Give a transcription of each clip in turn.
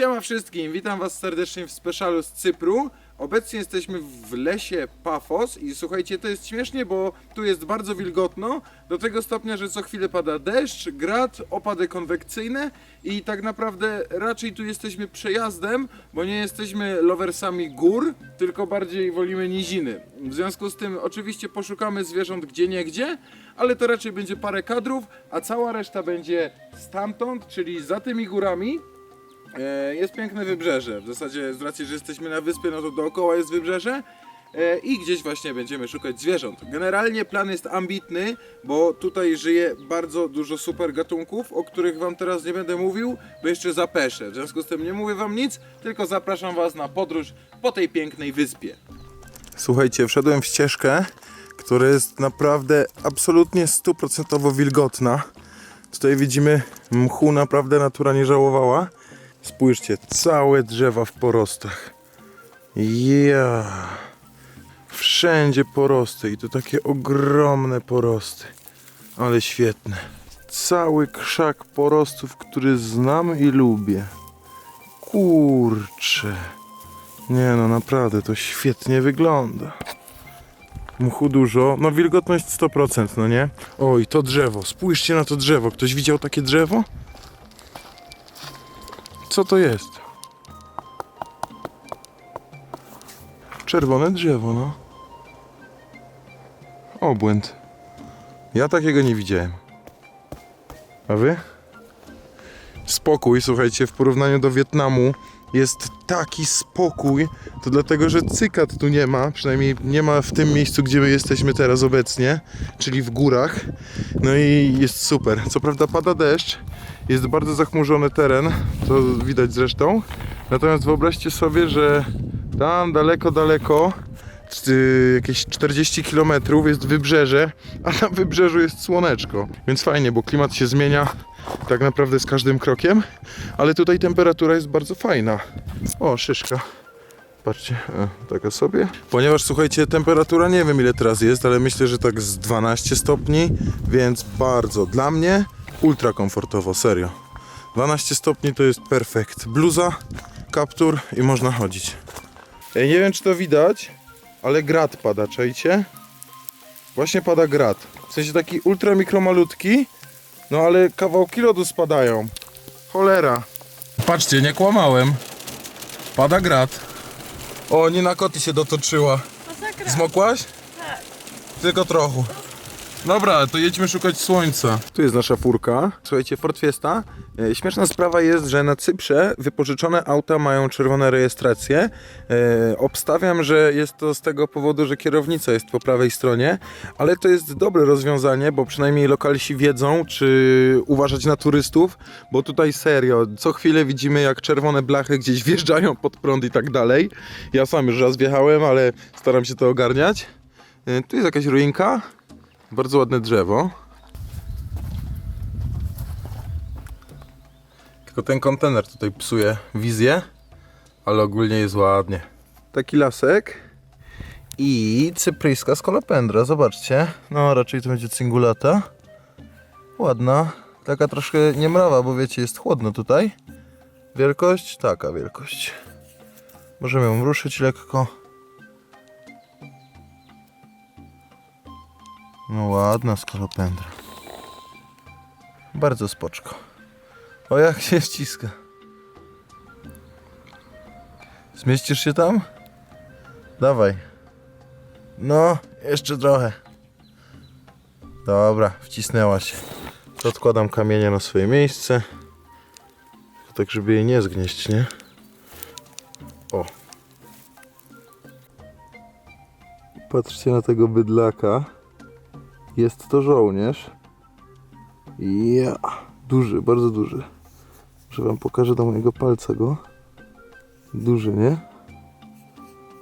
Siema wszystkim, witam was serdecznie w specialu z Cypru. Obecnie jesteśmy w lesie Pafos i słuchajcie, to jest śmiesznie, bo tu jest bardzo wilgotno, do tego stopnia, że co chwilę pada deszcz, grad, opady konwekcyjne i tak naprawdę raczej tu jesteśmy przejazdem, bo nie jesteśmy loversami gór, tylko bardziej wolimy niziny. W związku z tym oczywiście poszukamy zwierząt gdzie nie gdzie, ale to raczej będzie parę kadrów, a cała reszta będzie stamtąd, czyli za tymi górami. E, Jest piękne wybrzeże. W zasadzie z racji, że jesteśmy na wyspie, no to dookoła jest wybrzeże. E, I gdzieś właśnie będziemy szukać zwierząt. Generalnie plan jest ambitny, bo tutaj żyje bardzo dużo super gatunków, o których wam teraz nie będę mówił, bo jeszcze zapeszę. W związku z tym nie mówię wam nic, tylko zapraszam was na podróż po tej pięknej wyspie. Słuchajcie, wszedłem w ścieżkę, która jest naprawdę absolutnie stuprocentowo wilgotna. Tutaj widzimy mchu, naprawdę natura nie żałowała. Spójrzcie, całe drzewa w porostach. Ja. Wszędzie porosty i to takie ogromne porosty. Ale świetne. Cały krzak porostów, który znam i lubię. Kurcze. Nie no, naprawdę to świetnie wygląda. Mchu dużo, no wilgotność 100%, no nie? Oj, to drzewo, spójrzcie na to drzewo. Ktoś widział takie drzewo? Co to jest? Czerwone drzewo, no. Obłęd. Ja takiego nie widziałem. A wy? Spokój, słuchajcie, w porównaniu do Wietnamu jest taki spokój, to dlatego, że cykat tu nie ma, przynajmniej nie ma w tym miejscu, gdzie my jesteśmy teraz obecnie, czyli w górach. No i jest super. Co prawda pada deszcz, jest bardzo zachmurzony teren, to widać zresztą. Natomiast wyobraźcie sobie, że tam daleko, daleko, jakieś 40 km jest wybrzeże, a na wybrzeżu jest słoneczko. Więc fajnie, bo klimat się zmienia tak naprawdę z każdym krokiem, ale tutaj temperatura jest bardzo fajna. O, szyszka. Patrzcie, e, taka sobie. Ponieważ słuchajcie, temperatura nie wiem ile teraz jest, ale myślę, że tak z 12 stopni, więc bardzo dla mnie ultra komfortowo, serio. 12 stopni to jest perfekt. Bluza, kaptur i można chodzić. Ja nie wiem czy to widać, ale grad pada, czajcie? Właśnie pada grad. W sensie taki ultra mikromalutki, no ale kawałki lodu spadają. Cholera. Patrzcie, nie kłamałem. Pada grad. O, nie na koty się dotoczyła. Masakra. Zmokłaś? Tak. Tylko trochę. Dobra, to jedźmy szukać słońca. Tu jest nasza furka. Słuchajcie, Ford Fiesta. E, Śmieszna sprawa jest, że na Cyprze wypożyczone auta mają czerwone rejestracje. E, obstawiam, że jest to z tego powodu, że kierownica jest po prawej stronie, ale to jest dobre rozwiązanie, bo przynajmniej lokalsi wiedzą, czy uważać na turystów, bo tutaj serio, co chwilę widzimy jak czerwone blachy gdzieś wjeżdżają pod prąd i tak dalej. Ja sam już raz wjechałem, ale staram się to ogarniać. E, Tu jest jakaś ruinka. Bardzo ładne drzewo. Tylko ten kontener tutaj psuje wizję, ale ogólnie jest ładnie. Taki lasek i cypryjska skolopendra, zobaczcie. No raczej to będzie cingulata. Ładna. Taka troszkę niemrawa, bo wiecie, jest chłodno tutaj. Wielkość? Taka wielkość. Możemy ją ruszyć lekko. No ładna skolopendra. Bardzo spoczko. O jak się ściska. Zmieścisz się tam? Dawaj. No, jeszcze trochę. Dobra, wcisnęła się. Odkładam kamienie na swoje miejsce. Tak, żeby jej nie zgnieść, nie? O. Patrzcie na tego bydlaka. Jest to żołnierz. Ja, duży, bardzo duży. Że wam pokażę do mojego palca go. Duży, nie?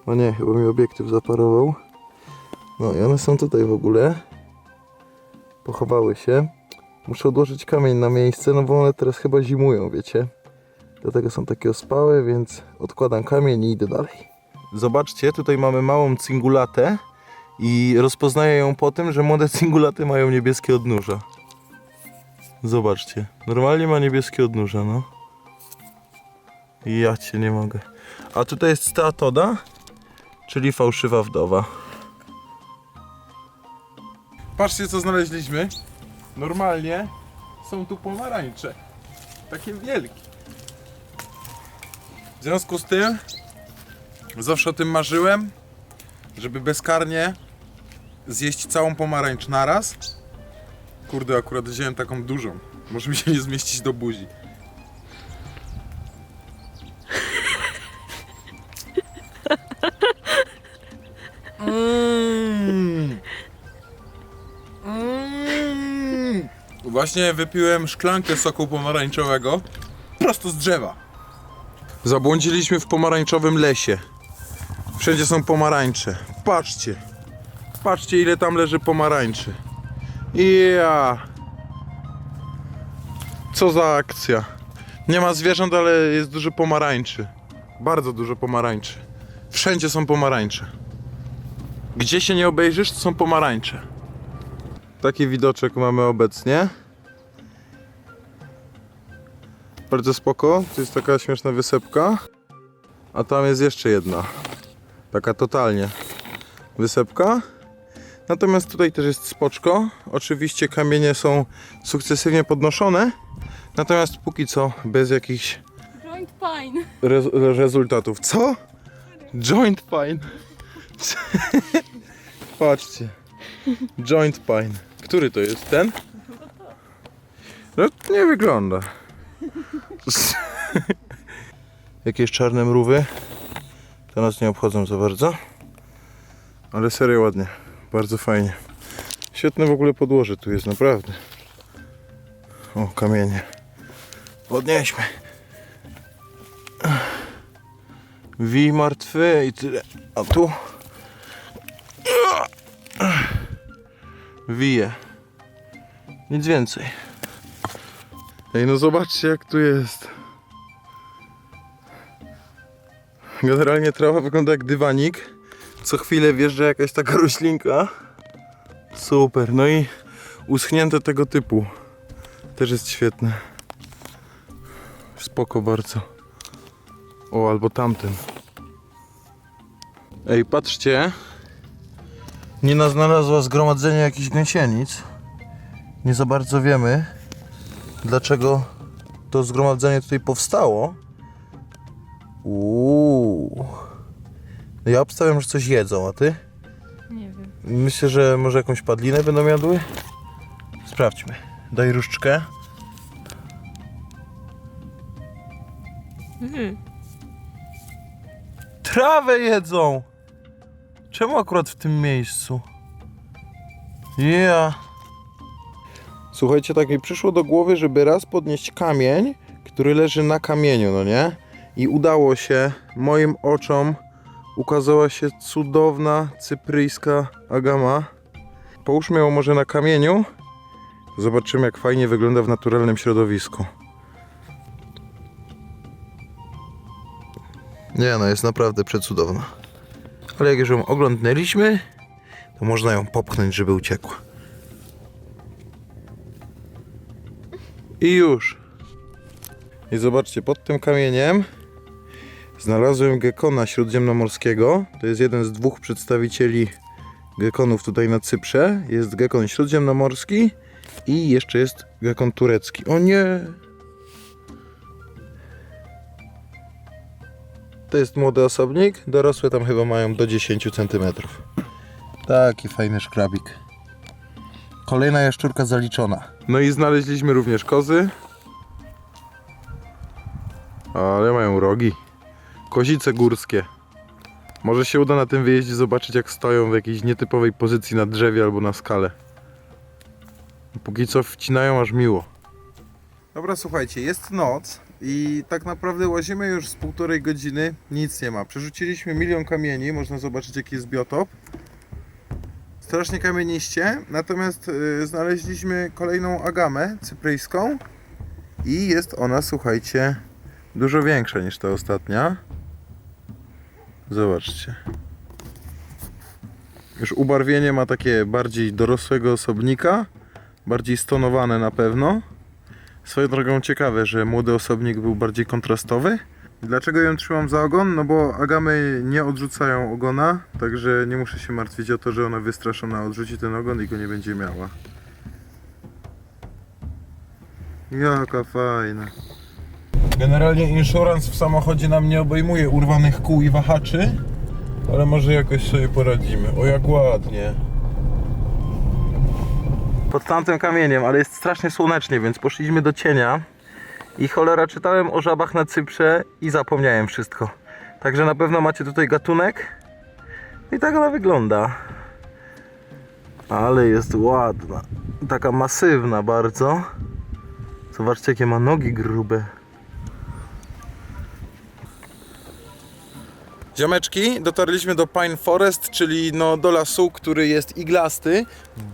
O nie, chyba mi obiektyw zaparował. No i one są tutaj w ogóle. Pochowały się. Muszę odłożyć kamień na miejsce, no bo one teraz chyba zimują, wiecie? Dlatego są takie ospałe, więc odkładam kamień i idę dalej. Zobaczcie, tutaj mamy małą cingulatę i rozpoznaję ją po tym, że młode cingulaty mają niebieskie odnóża. Zobaczcie, normalnie ma niebieskie odnóża, no. Ja cię nie mogę. A tutaj jest steatoda, czyli fałszywa wdowa. Patrzcie co znaleźliśmy. Normalnie są tu pomarańcze. Takie wielkie. W związku z tym zawsze o tym marzyłem, żeby bezkarnie zjeść całą pomarańcz naraz. Kurde, akurat wziąłem taką dużą. Może mi się nie zmieścić do buzi. Mm. Właśnie wypiłem szklankę soku pomarańczowego prosto z drzewa. Zabłądziliśmy w pomarańczowym lesie. Wszędzie są pomarańcze. Patrzcie. Patrzcie ile tam leży pomarańczy. Ja. Co za akcja. Nie ma zwierząt, ale jest dużo pomarańczy. Bardzo dużo pomarańczy. Wszędzie są pomarańcze. Gdzie się nie obejrzysz, to są pomarańcze. Taki widoczek mamy obecnie. Bardzo spoko. To jest taka śmieszna wysepka. A tam jest jeszcze jedna. Taka totalnie wysepka. Natomiast tutaj też jest spoczko. Oczywiście kamienie są sukcesywnie podnoszone. Natomiast póki co bez jakichś Joint pine. re- rezultatów. Co? Joint pine. Patrzcie. Joint pine. Który to jest? Ten? No nie wygląda. Jakieś czarne mrówy. To nas nie obchodzą za bardzo. Ale serio ładnie. Bardzo fajnie. Świetne w ogóle podłoże tu jest, naprawdę. O, kamienie. Podnieśmy. Wi martwy i tyle. A tu wije. Nic więcej. Ej, no zobaczcie jak tu jest. Generalnie trawa wygląda jak dywanik. Co chwilę wjeżdża jakaś taka roślinka. Super. No i uschnięte tego typu. Też jest świetne. Spoko bardzo. O, albo tamten. Ej, patrzcie. Nina znalazła zgromadzenie jakichś gąsienic. Nie za bardzo wiemy, dlaczego to zgromadzenie tutaj powstało. Uuu. Ja obstawiam, że coś jedzą, a ty? Nie wiem. Myślę, że może jakąś padlinę będą jadły? Sprawdźmy. Daj różdżkę. Mhm. Trawę jedzą! Czemu akurat w tym miejscu? Ja. Słuchajcie, tak mi przyszło do głowy, żeby raz podnieść kamień, który leży na kamieniu, no nie? I udało się, moim oczom ukazała się cudowna cypryjska agama. Połóżmy ją może na kamieniu. Zobaczymy, jak fajnie wygląda w naturalnym środowisku. Nie no, jest naprawdę przecudowna. Ale jak już ją oglądnęliśmy, to można ją popchnąć, żeby uciekła. I już. I zobaczcie, pod tym kamieniem znalazłem gekona śródziemnomorskiego. To jest jeden z dwóch przedstawicieli gekonów tutaj na Cyprze. Jest gekon śródziemnomorski i jeszcze jest gekon turecki. O nie! To jest młody osobnik, dorosłe tam chyba mają do 10 cm. Taki fajny szkrabik. Kolejna jaszczurka zaliczona. No i znaleźliśmy również kozy. Ale mają rogi. Kozice górskie. Może się uda na tym wyjeździe zobaczyć jak stoją w jakiejś nietypowej pozycji na drzewie albo na skale. Póki co wcinają aż miło. Dobra, słuchajcie, jest noc i tak naprawdę łazimy już z półtorej godziny, nic nie ma. Przerzuciliśmy milion kamieni, można zobaczyć jaki jest biotop. Strasznie kamieniście, natomiast y, znaleźliśmy kolejną agamę cypryjską i jest ona, słuchajcie, dużo większa niż ta ostatnia. Zobaczcie. Już ubarwienie ma takie bardziej dorosłego osobnika, bardziej stonowane na pewno. Swoją drogą ciekawe, że młody osobnik był bardziej kontrastowy, Dlaczego ją trzymam za ogon? No bo agamy nie odrzucają ogona, także nie muszę się martwić o to, że ona wystraszona odrzuci ten ogon i go nie będzie miała. Jaka fajna. Generalnie insurance w samochodzie nam nie obejmuje urwanych kół i wahaczy, ale może jakoś sobie poradzimy. O jak ładnie. Pod tamtym kamieniem, ale jest strasznie słonecznie, więc poszliśmy do cienia. I cholera, czytałem o żabach na Cyprze i zapomniałem wszystko. Także na pewno macie tutaj gatunek. I tak ona wygląda. Ale jest ładna. Taka masywna bardzo. Zobaczcie jakie ma nogi grube. Ziomeczki, dotarliśmy do Pine Forest, czyli no do lasu, który jest iglasty,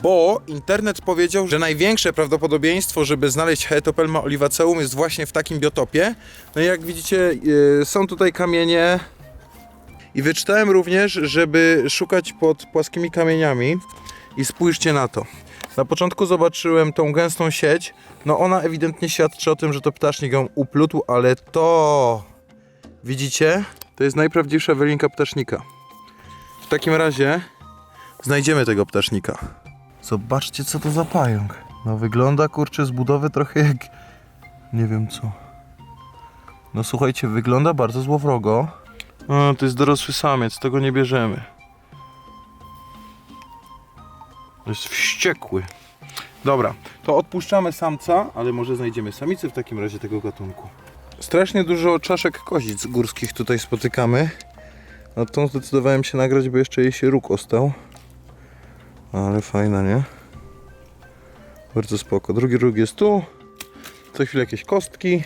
bo internet powiedział, że największe prawdopodobieństwo, żeby znaleźć Heetopelma olivaceum jest właśnie w takim biotopie. No i jak widzicie, yy, są tutaj kamienie i wyczytałem również, żeby szukać pod płaskimi kamieniami i spójrzcie na to. Na początku zobaczyłem tą gęstą sieć, no ona ewidentnie świadczy o tym, że to ptasznik ją uplótł, ale to... Widzicie? To jest najprawdziwsza wylinka ptasznika. W takim razie znajdziemy tego ptasznika. Zobaczcie co to za pająk. No wygląda kurczę z budowy trochę jak... Nie wiem co. No słuchajcie, wygląda bardzo złowrogo. O, to jest dorosły samiec, tego nie bierzemy. To jest wściekły. Dobra, to odpuszczamy samca, ale może znajdziemy samicę w takim razie tego gatunku. Strasznie dużo czaszek kozic górskich tutaj spotykamy. No tą zdecydowałem się nagrać, bo jeszcze jej się róg ostał. Ale fajna, nie? Bardzo spoko. Drugi róg jest tu. Co chwilę jakieś kostki.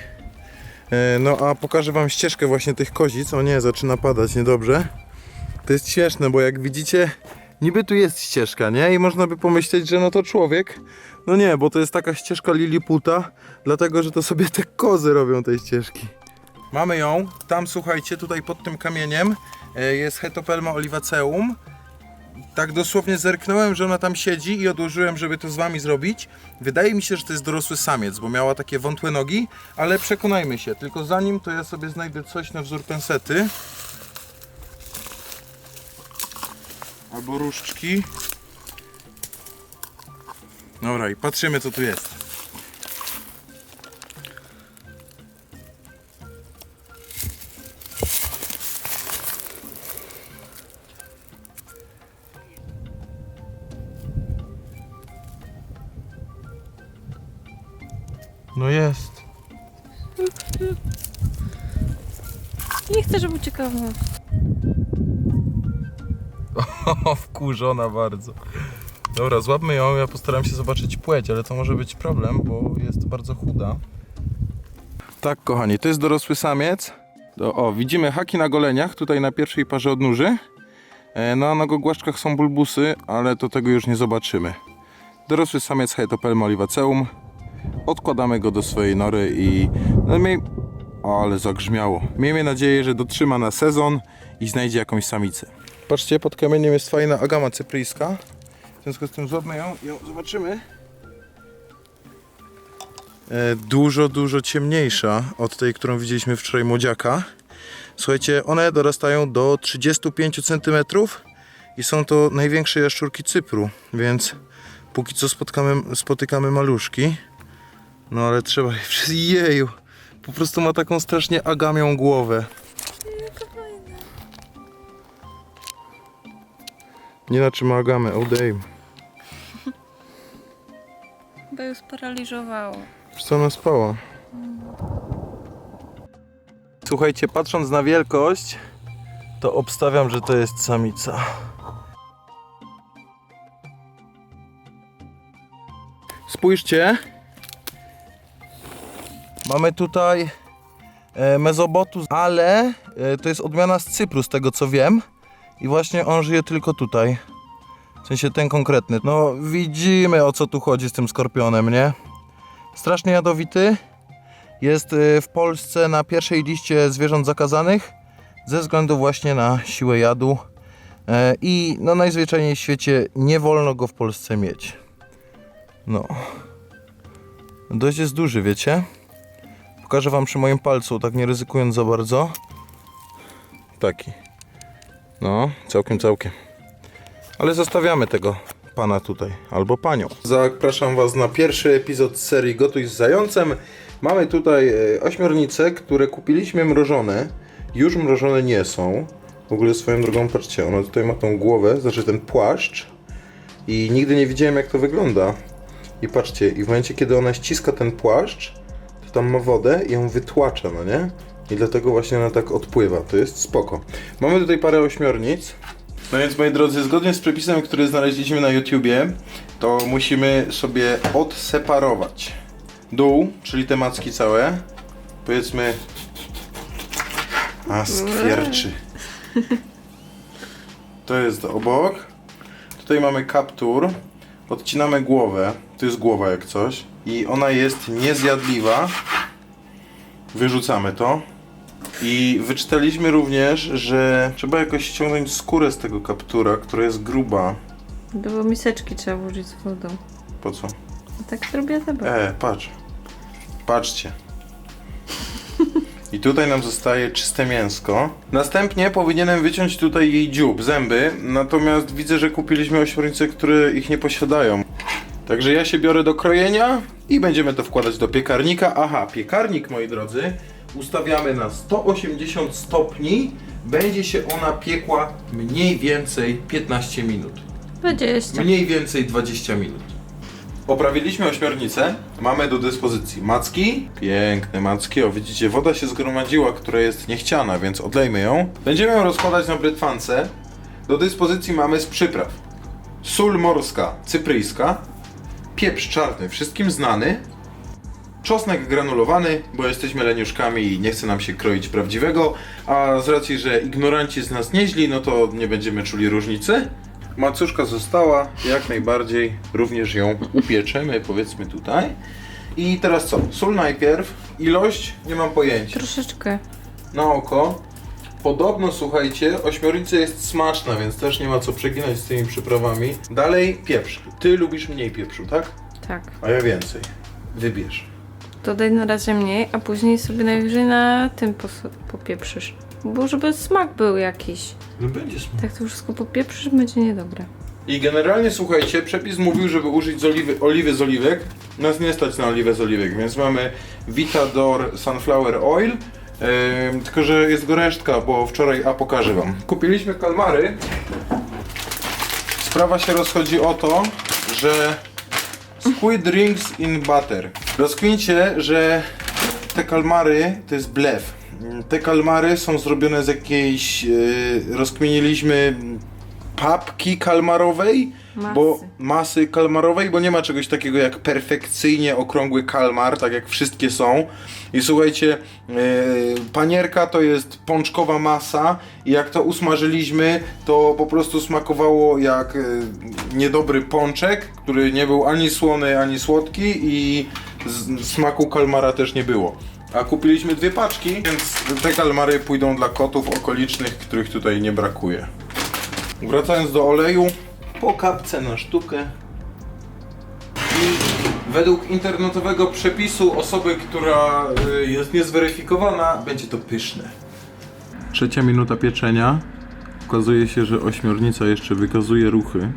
E, No a pokażę wam ścieżkę właśnie tych kozic. O nie, zaczyna padać niedobrze. To jest śmieszne, bo jak widzicie, niby tu jest ścieżka, nie? I można by pomyśleć, że no to człowiek. No nie, bo to jest taka ścieżka Liliputa, dlatego że to sobie te kozy robią tej ścieżki. Mamy ją. Tam słuchajcie, tutaj pod tym kamieniem e, jest Hetopelma olivaceum. Tak dosłownie zerknąłem, że ona tam siedzi i odłożyłem, żeby to z wami zrobić. Wydaje mi się, że to jest dorosły samiec, bo miała takie wątłe nogi, ale przekonajmy się. Tylko zanim to ja sobie znajdę coś na wzór pensety. Albo różdżki. Dobra i patrzymy co tu jest. No jest. Nie chcę, żeby uciekała. Wkurzona bardzo. Dobra, złapmy ją, ja postaram się zobaczyć płeć, ale to może być problem, bo jest bardzo chuda. Tak, kochani, to jest dorosły samiec. To, o, widzimy haki na goleniach, tutaj na pierwszej parze odnóży. E, No na gogłaszczkach są bulbusy, ale to tego już nie zobaczymy. Dorosły samiec Hetopelma olivaceum. Odkładamy go do swojej nory i... No, miej... ale zagrzmiało. Miejmy nadzieję, że dotrzyma na sezon i znajdzie jakąś samicę. Patrzcie, pod kamieniem jest fajna agama cypryjska. W związku z tym złapmy ją i ją zobaczymy. E, dużo, dużo ciemniejsza od tej, którą widzieliśmy wczoraj młodziaka. Słuchajcie, one dorastają do 35 cm i są to największe jaszczurki Cypru, więc póki co spotkamy, spotykamy maluszki. No ale trzeba je jeju. Po prostu ma taką strasznie agamią głowę. Nie na czym ma agamę, oh damn. Bo ją sparaliżowało. Wiesz co ona spała? Słuchajcie, patrząc na wielkość, to obstawiam, że to jest samica. Spójrzcie. Mamy tutaj e, mezobotus, ale e, to jest odmiana z Cypru, z tego co wiem. I właśnie on żyje tylko tutaj. W sensie ten konkretny. No widzimy o co tu chodzi z tym skorpionem, nie? strasznie jadowity. Jest y, w Polsce na pierwszej liście zwierząt zakazanych ze względu właśnie na siłę jadu. E, I no najzwyczajniej w świecie nie wolno go w Polsce mieć. No. Dość jest duży, wiecie? Pokażę wam przy moim palcu, tak nie ryzykując za bardzo. Taki. No, całkiem, całkiem. Ale zostawiamy tego pana tutaj, albo panią. Zapraszam was na pierwszy epizod serii Gotuj z zającem. Mamy tutaj e, ośmiornice, które kupiliśmy mrożone. Już mrożone nie są. W ogóle swoją drogą, patrzcie, ona tutaj ma tą głowę, znaczy ten płaszcz. I nigdy nie widziałem jak to wygląda. I patrzcie, i w momencie kiedy ona ściska ten płaszcz, to tam ma wodę i ją wytłacza, no nie? I dlatego właśnie ona tak odpływa. To jest spoko. Mamy tutaj parę ośmiornic. No więc moi drodzy, zgodnie z przepisem, który znaleźliśmy na YouTubie, to musimy sobie odseparować dół, czyli te macki całe. Powiedzmy. A skwierczy. To jest obok. Tutaj mamy kaptur. Odcinamy głowę. To jest głowa jak coś. I ona jest niezjadliwa. Wyrzucamy to. I wyczytaliśmy również, że trzeba jakoś ściągnąć skórę z tego kaptura, która jest gruba. Do miseczki trzeba włożyć z wodą. Po co? No tak zrobię zabawa. E, patrz. Patrzcie. I tutaj nam zostaje czyste mięsko. Następnie powinienem wyciąć tutaj jej dziób, zęby, natomiast widzę, że kupiliśmy ośmiornice, które ich nie posiadają. Także ja się biorę do krojenia i będziemy to wkładać do piekarnika. Aha, piekarnik, moi drodzy, ustawiamy na 180 stopni. Będzie się ona piekła mniej więcej 15 minut. 20. Mniej więcej 20 minut. Poprawiliśmy ośmiornicę. Mamy do dyspozycji macki. Piękne macki. O, widzicie, woda się zgromadziła, która jest niechciana, więc odlejmy ją. Będziemy ją rozkładać na brytwance. Do dyspozycji mamy z przypraw. Sól morska, cypryjska. Pieprz czarny, wszystkim znany. Czosnek granulowany, bo jesteśmy leniuszkami i nie chce nam się kroić prawdziwego, a z racji, że ignoranci z nas nieźli, no to nie będziemy czuli różnicy. Macuszka została, jak najbardziej również ją upieczemy, powiedzmy tutaj. I teraz co? Sól najpierw, ilość nie mam pojęcia. Troszeczkę. Na oko. Podobno, słuchajcie, ośmiornica jest smaczna, więc też nie ma co przeginać z tymi przyprawami. Dalej pieprz. Ty lubisz mniej pieprzu, tak? Tak. A ja więcej. Wybierz. Dodaj na razie mniej, a później sobie najwyżej na tym pos- popieprzysz. Bo żeby smak był jakiś. No będzie smak. Tak to wszystko popieprzysz, będzie niedobre. I generalnie słuchajcie, przepis mówił, żeby użyć z oliwy, oliwy z oliwek. Nas nie stać na oliwę z oliwek, więc mamy Vitador Sunflower Oil. Ym, tylko, że jest go resztka, bo wczoraj, a pokażę wam. Kupiliśmy kalmary. Sprawa się rozchodzi o to, że Squid Rings in Butter. Rozkmincie, że te kalmary to jest blef. Te kalmary są zrobione z jakiejś, yy, rozkminiliśmy papki kalmarowej, Masy. bo masy kalmarowej, bo nie ma czegoś takiego jak perfekcyjnie okrągły kalmar, tak jak wszystkie są. I słuchajcie, yy, panierka to jest pączkowa masa i jak to usmażyliśmy, to po prostu smakowało jak yy, niedobry pączek, który nie był ani słony, ani słodki i z, smaku kalmara też nie było. A kupiliśmy dwie paczki, więc te kalmary pójdą dla kotów okolicznych, których tutaj nie brakuje. Wracając do oleju, po kapce na sztukę. I według internetowego przepisu osoby, która y, jest niezweryfikowana, będzie to pyszne. Trzecia minuta pieczenia. Okazuje się, że ośmiornica jeszcze wykazuje ruchy.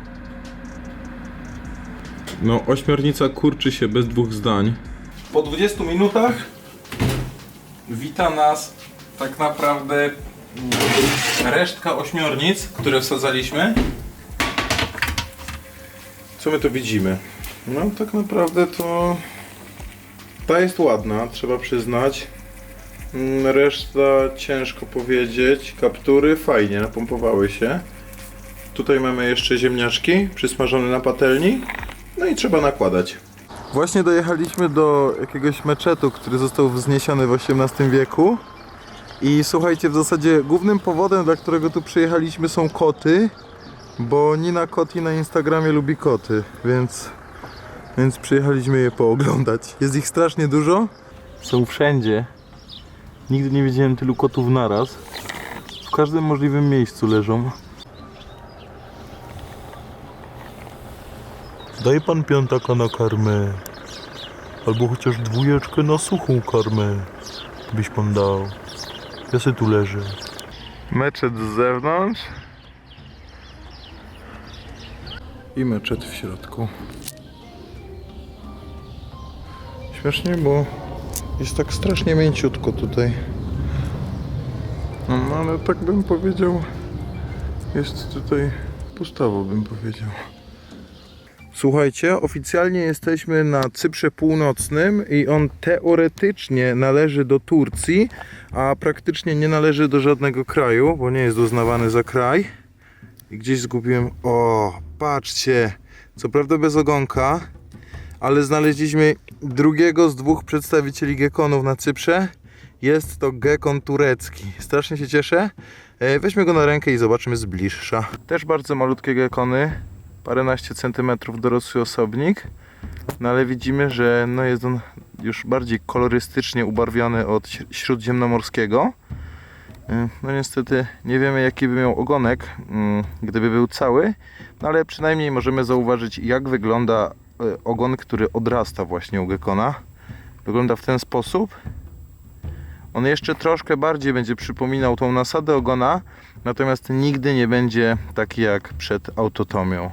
No, ośmiornica kurczy się bez dwóch zdań. Po 20 minutach wita nas tak naprawdę mm, resztka ośmiornic, które wsadzaliśmy. Co my tu widzimy? No tak naprawdę to ta jest ładna, trzeba przyznać. Mm, Reszta ciężko powiedzieć. Kaptury fajnie napompowały się. Tutaj mamy jeszcze ziemniaczki przysmażone na patelni. No i trzeba nakładać. Właśnie dojechaliśmy do jakiegoś meczetu, który został wzniesiony w XVIII wieku. I słuchajcie, w zasadzie głównym powodem, dla którego tu przyjechaliśmy są koty, bo Nina Koti na Instagramie lubi koty, więc, więc przyjechaliśmy je pooglądać. Jest ich strasznie dużo. Są wszędzie. Nigdy nie widziałem tylu kotów naraz. W każdym możliwym miejscu leżą. Daj pan piątaka na karmę. Albo chociaż dwójeczkę na suchą karmę byś pan dał. Ja se tu leżę. Meczet z zewnątrz. I meczet w środku. Śmiesznie, bo jest tak strasznie mięciutko tutaj. No ale tak bym powiedział, jest tutaj pustawo bym powiedział. Słuchajcie, oficjalnie jesteśmy na Cyprze Północnym i on teoretycznie należy do Turcji, a praktycznie nie należy do żadnego kraju, bo nie jest uznawany za kraj. I gdzieś zgubiłem. O, patrzcie! Co prawda bez ogonka, ale znaleźliśmy drugiego z dwóch przedstawicieli gekonów na Cyprze. Jest to gekon turecki. Strasznie się cieszę. E, Weźmy go na rękę i zobaczymy z bliższa. Też bardzo malutkie gekony. Paręnaście centymetrów dorosły osobnik. No ale widzimy, że no jest on już bardziej kolorystycznie ubarwiony od śr- śródziemnomorskiego. No niestety nie wiemy jaki by miał ogonek, gdyby był cały, no ale przynajmniej możemy zauważyć jak wygląda y, ogon, który odrasta właśnie u gekona. Wygląda w ten sposób. On jeszcze troszkę bardziej będzie przypominał tą nasadę ogona, natomiast nigdy nie będzie taki jak przed autotomią,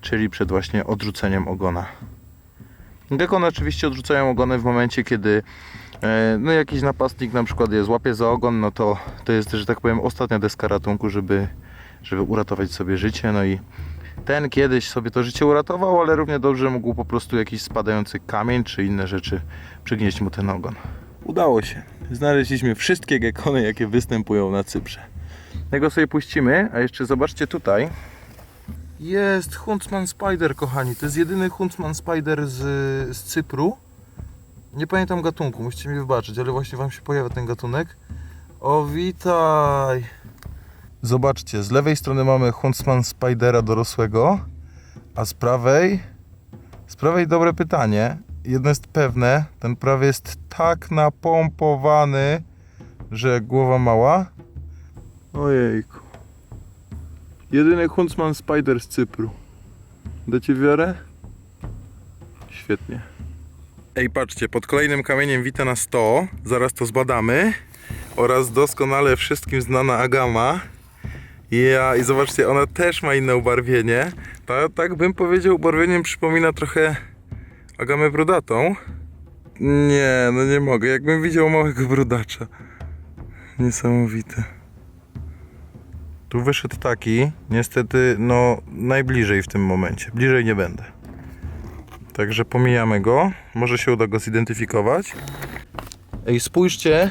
czyli przed właśnie odrzuceniem ogona. Gekony oczywiście odrzucają ogony w momencie, kiedy e, no jakiś napastnik na przykład je złapie za ogon, no to to jest, że tak powiem, ostatnia deska ratunku, żeby, żeby uratować sobie życie. No i ten kiedyś sobie to życie uratował, ale równie dobrze mógł po prostu jakiś spadający kamień czy inne rzeczy przygnieść mu ten ogon. Udało się. Znaleźliśmy wszystkie gekony, jakie występują na Cyprze. Tego sobie puścimy, a jeszcze zobaczcie tutaj. Jest Huntsman Spider, kochani. To jest jedyny Huntsman Spider z, z Cypru. Nie pamiętam gatunku, musicie mi wybaczyć, ale właśnie wam się pojawia ten gatunek. O, witaj! Zobaczcie, z lewej strony mamy Huntsman Spidera dorosłego, a z prawej... Z prawej dobre pytanie. Jedno jest pewne, ten prawie jest tak napompowany, że głowa mała. Ojejku. Jedyny Huntsman Spider z Cypru. Dacie wiarę? Świetnie. Ej, patrzcie, pod kolejnym kamieniem wita na 100. Zaraz to zbadamy. Oraz doskonale wszystkim znana Agama. Ja, i zobaczcie, ona też ma inne ubarwienie. Ta, tak bym powiedział, ubarwieniem przypomina trochę Agamę brudatą. Nie, no nie mogę. Jakbym widział małego brudacza. Niesamowite. Tu wyszedł taki, niestety, no najbliżej w tym momencie. Bliżej nie będę. Także pomijamy go. Może się uda go zidentyfikować. Ej, spójrzcie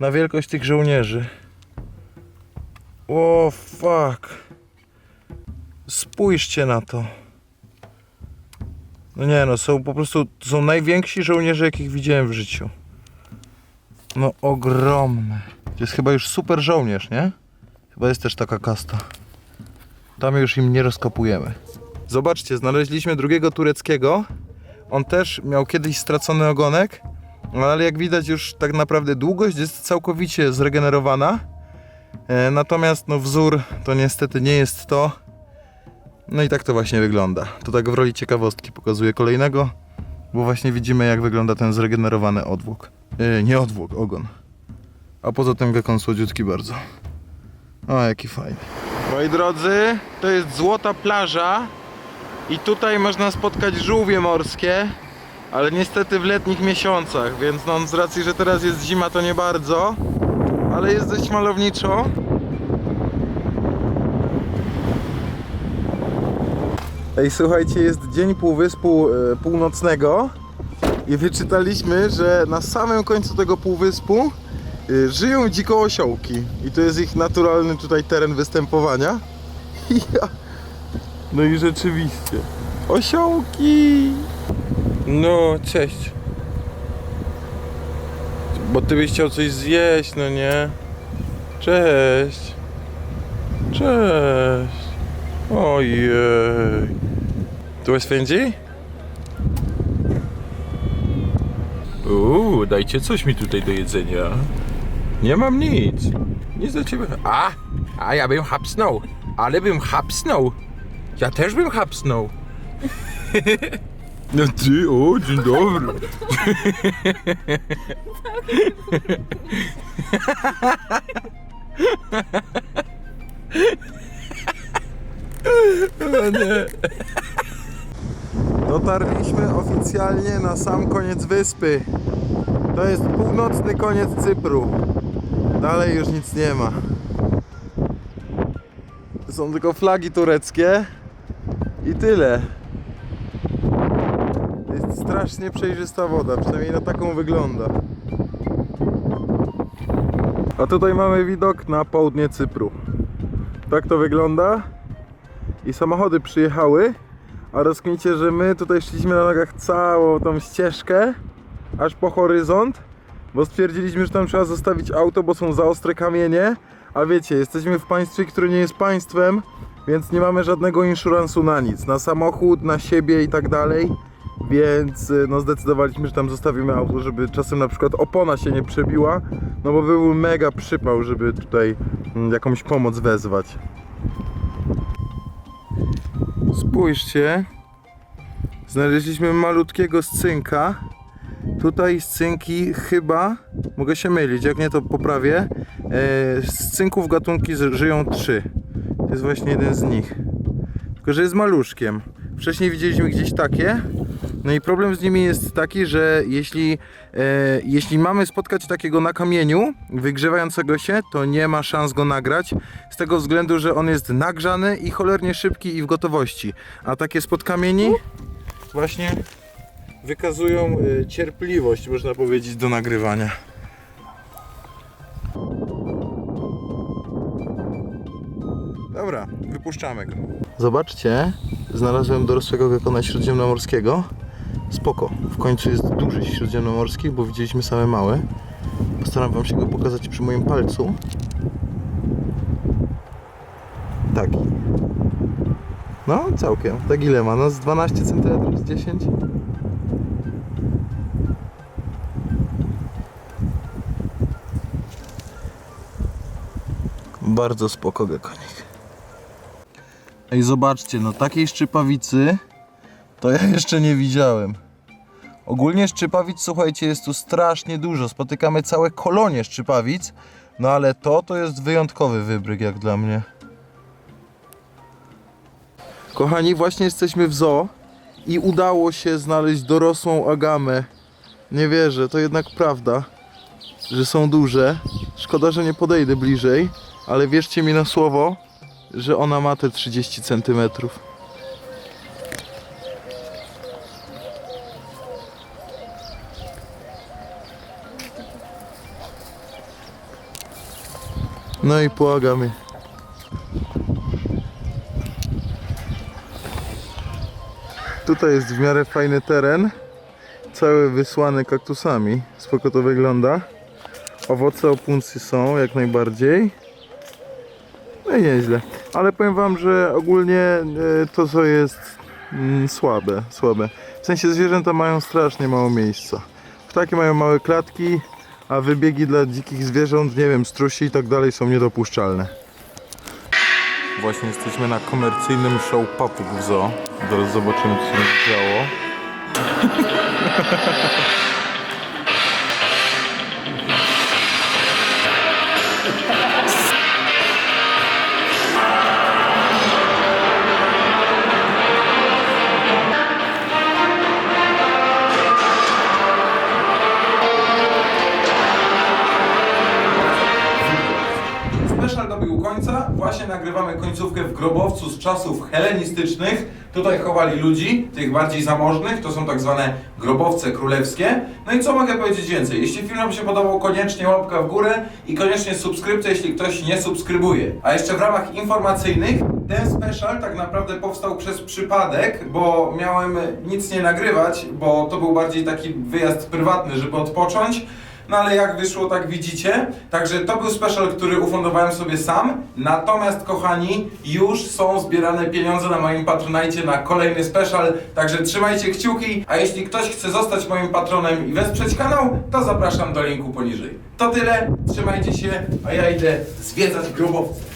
na wielkość tych żołnierzy. O, fuck. Spójrzcie na to. No nie no, są po prostu, są najwięksi żołnierze, jakich widziałem w życiu. No ogromne. To jest chyba już super żołnierz, nie? Chyba jest też taka kasta. Tam już im nie rozkopujemy. Zobaczcie, znaleźliśmy drugiego tureckiego. On też miał kiedyś stracony ogonek, ale jak widać już tak naprawdę długość jest całkowicie zregenerowana. E, natomiast no wzór to niestety nie jest to. No i tak to właśnie wygląda. To tak w roli ciekawostki pokazuję kolejnego, bo właśnie widzimy jak wygląda ten zregenerowany odwłok. E, nie odwłok, ogon. A poza tym gekon słodziutki bardzo. O, jaki fajny. Moi drodzy, to jest złota plaża i tutaj można spotkać żółwie morskie, ale niestety w letnich miesiącach, więc no z racji, że teraz jest zima to nie bardzo, ale jest dość malowniczo. Ej, słuchajcie, jest dzień Półwyspu e, Północnego i wyczytaliśmy, że na samym końcu tego półwyspu żyją dziko osiołki i to jest ich naturalny tutaj teren występowania. No i rzeczywiście. Osiołki! No, cześć. Bo ty byś chciał coś zjeść, no nie? Cześć. Cześć. Ojej. Tu jest Fendi? Uuu, dajcie coś mi tutaj do jedzenia. Nie mam nic. Nic do ciebie. A, a ja bym hapsnął. Ale bym hapsnął. Ja też bym hapsnął. No ty, o, dzień dobry. Dotarliśmy oficjalnie na sam koniec wyspy. To jest północny koniec Cypru. Dalej już nic nie ma. Są tylko flagi tureckie i tyle. Jest strasznie przejrzysta woda, przynajmniej na taką wygląda. A tutaj mamy widok na południe Cypru. Tak to wygląda. I samochody przyjechały. A rozkminicie, że my tutaj szliśmy na nogach całą tą ścieżkę, aż po horyzont, bo stwierdziliśmy, że tam trzeba zostawić auto, bo są za ostre kamienie, a wiecie, jesteśmy w państwie, które nie jest państwem, więc nie mamy żadnego inszuransu na nic, na samochód, na siebie i tak dalej, więc y, no zdecydowaliśmy, że tam zostawimy auto, żeby czasem na przykład opona się nie przebiła, no bo był mega przypał, żeby tutaj mm, jakąś pomoc wezwać. Spójrzcie. Znaleźliśmy malutkiego scynka. Tutaj scynki chyba, mogę się mylić, jak nie to poprawię. E, z cynków gatunki z- żyją trzy. To jest właśnie jeden z nich. Tylko, że jest maluszkiem. Wcześniej widzieliśmy gdzieś takie. No i problem z nimi jest taki, że jeśli, e, jeśli mamy spotkać takiego na kamieniu, wygrzewającego się, to nie ma szans go nagrać. Z tego względu, że on jest nagrzany i cholernie szybki i w gotowości. A takie spod kamieni właśnie wykazują e, cierpliwość, można powiedzieć, do nagrywania. Dobra, wypuszczamy go. Zobaczcie, znalazłem dorosłego gekona śródziemnomorskiego. Spoko, w końcu jest duży śródziemnomorski, bo widzieliśmy same małe. Postaram wam się go pokazać przy moim palcu. Taki. No, całkiem. Tak ile ma? No z 12 cm, z 10? Bardzo spoko gekonik. Ej, zobaczcie, no takiej szczypawicy to ja jeszcze nie widziałem. Ogólnie szczypawic, słuchajcie, jest tu strasznie dużo. Spotykamy całe kolonie szczypawic, no ale to to jest wyjątkowy wybryk jak dla mnie. Kochani, właśnie jesteśmy w zoo i udało się znaleźć dorosłą agamę. Nie wierzę, to jednak prawda, że są duże. Szkoda, że nie podejdę bliżej, ale wierzcie mi na słowo, że ona ma te 30 centymetrów. No i połagamy. Tutaj jest w miarę fajny teren. Cały wysłany kaktusami. Spoko to wygląda. Owoce opuncji są jak najbardziej. No nieźle. Ale powiem wam, że ogólnie e, to co jest mm, słabe, słabe. W sensie zwierzęta mają strasznie mało miejsca. Ptaki mają małe klatki, a wybiegi dla dzikich zwierząt, nie wiem, strusi i tak dalej są niedopuszczalne. Właśnie jesteśmy na komercyjnym show papug w zoo. Zobaczymy, co się działo. Nagrywamy końcówkę w grobowcu z czasów helenistycznych. Tutaj chowali ludzi, tych bardziej zamożnych. To są tak zwane grobowce królewskie. No i co mogę powiedzieć więcej? Jeśli film Wam się podobał, koniecznie łapka w górę i koniecznie subskrypcja, jeśli ktoś nie subskrybuje. A jeszcze w ramach informacyjnych, ten special tak naprawdę powstał przez przypadek, bo miałem nic nie nagrywać, bo to był bardziej taki wyjazd prywatny, żeby odpocząć. No ale jak wyszło, tak widzicie. Także to był special, który ufundowałem sobie sam. Natomiast, kochani, już są zbierane pieniądze na moim Patronite na kolejny special. Także trzymajcie kciuki. A jeśli ktoś chce zostać moim patronem i wesprzeć kanał, to zapraszam do linku poniżej. To tyle. Trzymajcie się, a ja idę zwiedzać grobowce.